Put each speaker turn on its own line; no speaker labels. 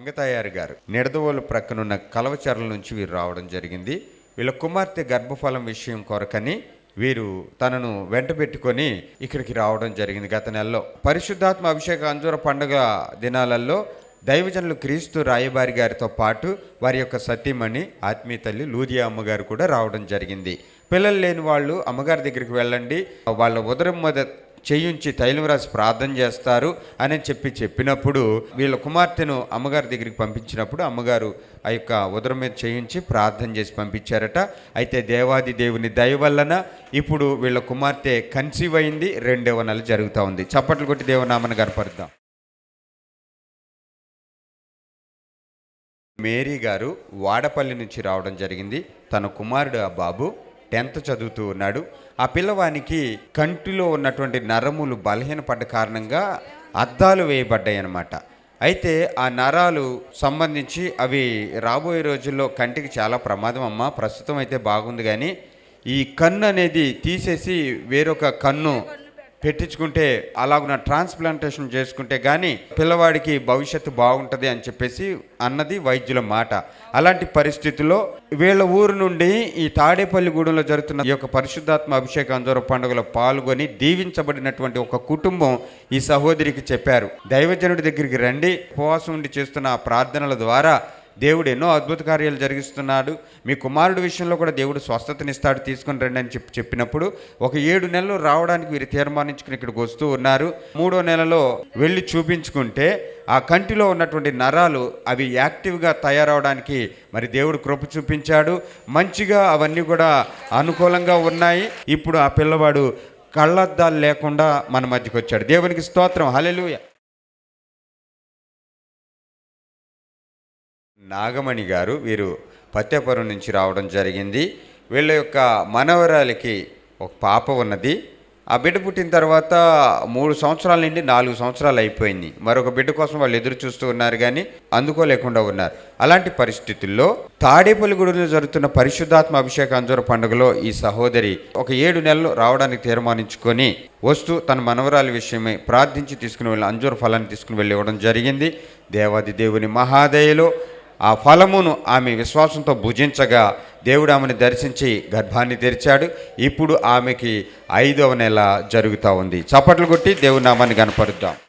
మంగతాయారు గారు. నిడదవోలు ప్రక్కనున్న కలవచర్ల నుంచి వీరు రావడం జరిగింది. వీళ్ళ కుమార్తె గర్భఫలం విషయం కొరకని వీరు తనను వెంట పెట్టుకొని ఇక్కడికి రావడం జరిగింది గత నెలలో. పరిశుద్ధాత్మ అభిషేక అంజూర పండుగ దినాలలో దైవజనులు క్రీస్తు రాయబారి గారితో పాటు వారి యొక్క సతీమణి ఆత్మీయ తల్లి లూదియా అమ్మగారు కూడా రావడం జరిగింది. పిల్లలు లేని వాళ్ళు అమ్మగారి దగ్గరికి వెళ్ళండి. వాళ్ళ ఉదరం మొదటి చేయించి తైలం రాసి ప్రార్థన చేస్తారు అని చెప్పి చెప్పినప్పుడు వీళ్ళ కుమార్తెను అమ్మగారి దగ్గరికి పంపించినప్పుడు అమ్మగారు ఆ యొక్క ఉదరం మీద చేయించి ప్రార్థన చేసి పంపించారట. అయితే దేవాది దేవుని దయ వలన ఇప్పుడు వీళ్ళ కుమార్తె కన్సీవ్ అయింది రెండవ నెల జరుగుతూ ఉంది. చప్పట్లు కొట్టి దేవనామని గనపరుద్దాం మేరీ గారు వాడపల్లి నుంచి రావడం జరిగింది. తన కుమారుడు ఆ బాబు టెన్త్ చదువుతూ ఉన్నాడు. ఆ పిల్లవానికి కంటిలో ఉన్నటువంటి నరములు బలహీనపడ్డ కారణంగా అద్దాలు వేయబడ్డాయి అన్నమాట అయితే ఆ నరాలు సంబంధించి అవి రాబోయే రోజుల్లో కంటికి చాలా ప్రమాదం అమ్మా ప్రస్తుతం అయితే బాగుంది కానీ ఈ కన్ను అనేది తీసేసి వేరొక కన్ను పెట్టించుకుంటే అలాగున ట్రాన్స్ప్లాంటేషన్ చేసుకుంటే కానీ పిల్లవాడికి భవిష్యత్తు బాగుంటుంది అని చెప్పేసి అన్నది వైద్యుల మాట. అలాంటి పరిస్థితుల్లో వీళ్ళ ఊరు నుండి ఈ తాడేపల్లిగూడెంలో జరుగుతున్న ఈ యొక్క పరిశుద్ధాత్మ అభిషేక అంజూర పండుగలో పాల్గొని దీవించబడినటువంటి ఒక కుటుంబం ఈ సహోదరికి చెప్పారు. దైవజనుడి దగ్గరికి రండి. ఉపవాసం ఉండి చేస్తున్న ఆ ప్రార్థనల ద్వారా దేవుడు ఎన్నో అద్భుత కార్యాలు జరిగిస్తున్నాడు. మీ కుమారుడు విషయంలో కూడా దేవుడు స్వస్థతనిస్తాడు. తీసుకుని రండి అని చెప్పి చెప్పినప్పుడు ఒక ఏడు నెలలు రావడానికి వీరు తీర్మానించుకుని ఇక్కడికి వస్తూ ఉన్నారు. మూడో నెలలో వెళ్ళి చూపించుకుంటే ఆ కంటిలో ఉన్నటువంటి నరాలు అవి యాక్టివ్గా తయారవడానికి మరి దేవుడు కృప చూపించాడు. మంచిగా అవన్నీ కూడా అనుకూలంగా ఉన్నాయి. ఇప్పుడు ఆ పిల్లవాడు కళ్ళద్దాలు లేకుండా మన మధ్యకి వచ్చాడు. దేవునికి స్తోత్రం. హల్లెలూయా. నాగమణి గారు వీరు పత్యపురం నుంచి రావడం జరిగింది. వీళ్ళ యొక్క మనవరాలికి ఒక పాప ఉన్నది. ఆ బిడ్డ పుట్టిన తర్వాత మూడు సంవత్సరాల నుండి నాలుగు సంవత్సరాలు అయిపోయింది. మరొక బిడ్డ కోసం వాళ్ళు ఎదురు చూస్తూ ఉన్నారు కానీ అందుకోలేకుండా ఉన్నారు. అలాంటి పరిస్థితుల్లో తాడేపల్లిగూడలో జరుగుతున్న పరిశుద్ధాత్మ అభిషేక అంజూర పండుగలో ఈ సహోదరి ఒక ఏడు నెలలు రావడానికి తీర్మానించుకొని వస్తూ తన మనవరాల విషయమై ప్రార్థించి తీసుకుని వెళ్ళి అంజూర ఫలాన్ని తీసుకుని వెళ్ళి ఇవ్వడం జరిగింది. దేవాది దేవుని మహాదయలో ఆ ఫలమును ఆమె విశ్వాసంతో భుజించగా దేవుడు ఆమెను దర్శించి గర్భాన్ని తెరిచాడు. ఇప్పుడు ఆమెకి ఐదవ నెల జరుగుతూ ఉంది. చప్పట్లు కొట్టి దేవుని నామాన్ని కనపరుద్దాం